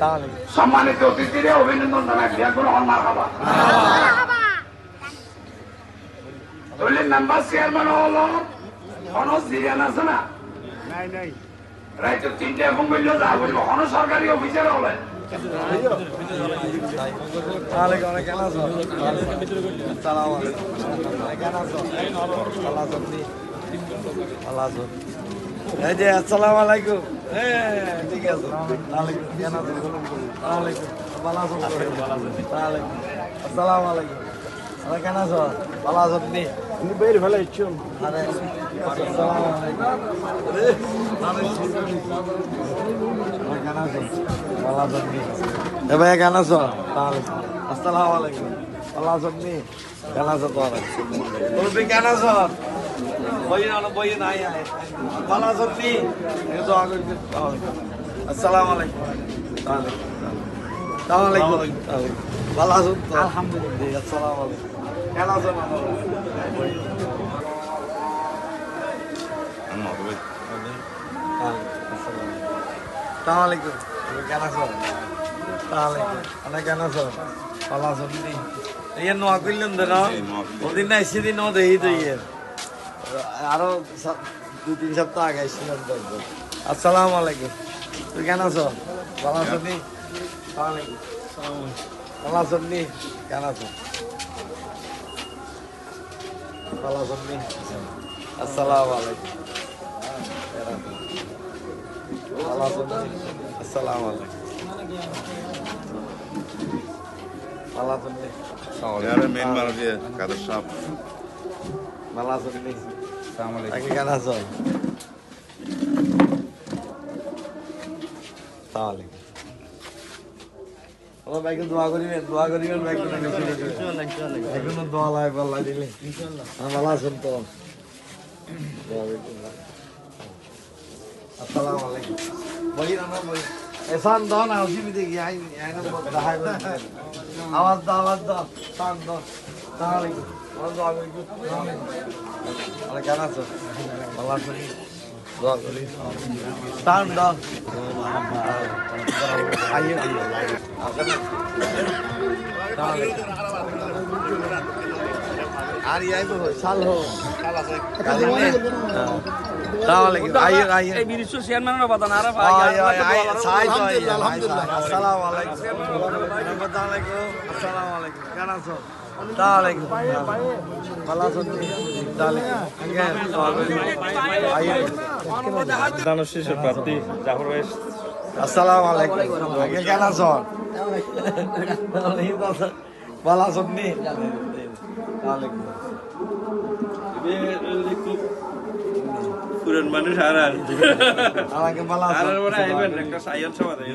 তাহলে সম্মানিত অতিথিরে অভিনন্দন জানাই। বিয়া গ্রহণ মার হবা? দলীয় মেম্বার চেয়ারম্যান হলো হনস জিরিয়ান আছে না? নাই নাই। রাইতে তিনটে এখন বলল যা বলব হন সরকারি অফিসার হলে। তাহলে এই যে আসসালামু আলাইকুম। হ্যাঁ ঠিক আছে। আছো তাহলে ভালো আছো তাহলে আসসালামু। আলাইকুম আরে কেন আছো? ভালো আছো আপনি বের ভালো ইচ্ছু আরে আসসালামু আলাইকুম। কেন আছো ভালো আছো আপনি এ ভাই কেন আছো? তাহলে আসসালামু আলাইকুম। ভালো আছো আপনি কেন আছো তোরা তুমি কেন আছো? বই না বই নাই ভালো আছো আপনি? তো আগে আসসালামু আলাইকুম। তাহলে তাহলে ভালো আছো? আলহামদুলিল্লাহ। আসসালামু আলাইকুম। কেন আছো আসসালামু আলাইকুম। কেন আছো? তাহলে অনেক কেন আছো? ভালো আছো আপনি? নোয়া করলেন তো না ওদিন না এসে দিন ও দেখি তো ইয়ে আরও দুই তিন সপ্তাহ আগে এসেছিলাম আসসালামু আলাইকুম। তুই কেন আছো? ভালো আছো ওয়ালাইকুম ভালো আছো আপনি কেন আছো? ভালো আছো আপনি আসসালামু আলাইকুম। ভালো আছো আপনি আসসালামু আলাইকুম। ভালো আছো মেন মানুষ কাদের সাপ? ভালো আছো আপনি তাকে কেন আছো তাহলে ও ভাইকে দোয়া করিবেন দোয়া করিবেন ভাই কোনো বেশি এখনও দোয়া লাই পাল্লা দিলে। হ্যাঁ ভালো আছেন তো। আসসালামু আলাইকুম। বলি না না বলি এসান দাও না, অসুবিধে কি? আই আই না দাহাই আওয়াজ দাও আওয়াজ দাও। সান দাও। কেন আছো ভালো আছো দোয়া দাও আইয়ে আর আইব সাল হো কালি নে তাহলে কি আইয়ে আইয়ে এই বিরিশ চেয়ারম্যানের বাদান আরে ভাই আয় আয় আয় সাই তো আয় আলহামদুলিল্লাহ। আসসালামু আলাইকুম। আসসালামু আলাইকুম। আসসালামু আলাইকুম কেন আছো? ভালো আইয়ে। দানের শেষের প্রার্থী জাফর ভাই। আসসালামু আলাইকুম আগে কেন আছো ভালো আছো নি? পুরান মানুষ আর আর আমাকে ভালো আছো আর পরে আইবেন একটা সাইয়ান সভা দেয়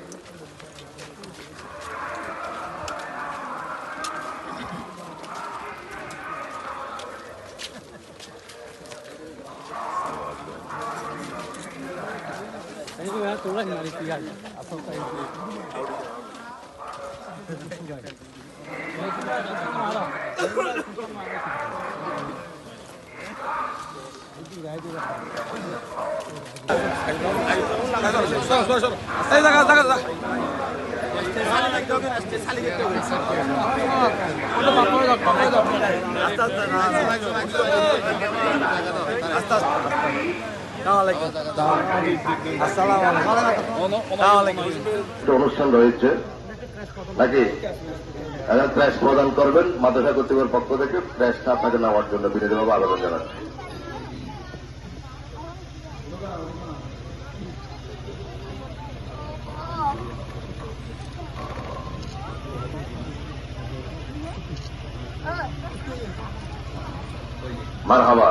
এই জায়গা জায়গা জায়গা একটা অনুষ্ঠান রয়েছে। নাকি? এখন প্রেস প্রদান করবেন, মাদ্রাসা কর্তৃপক্ষের পক্ষ থেকে প্রেসটা আপনাকে নেওয়ার জন্য বিনোদনভাবে আবেদন জানাচ্ছি মারহাবা।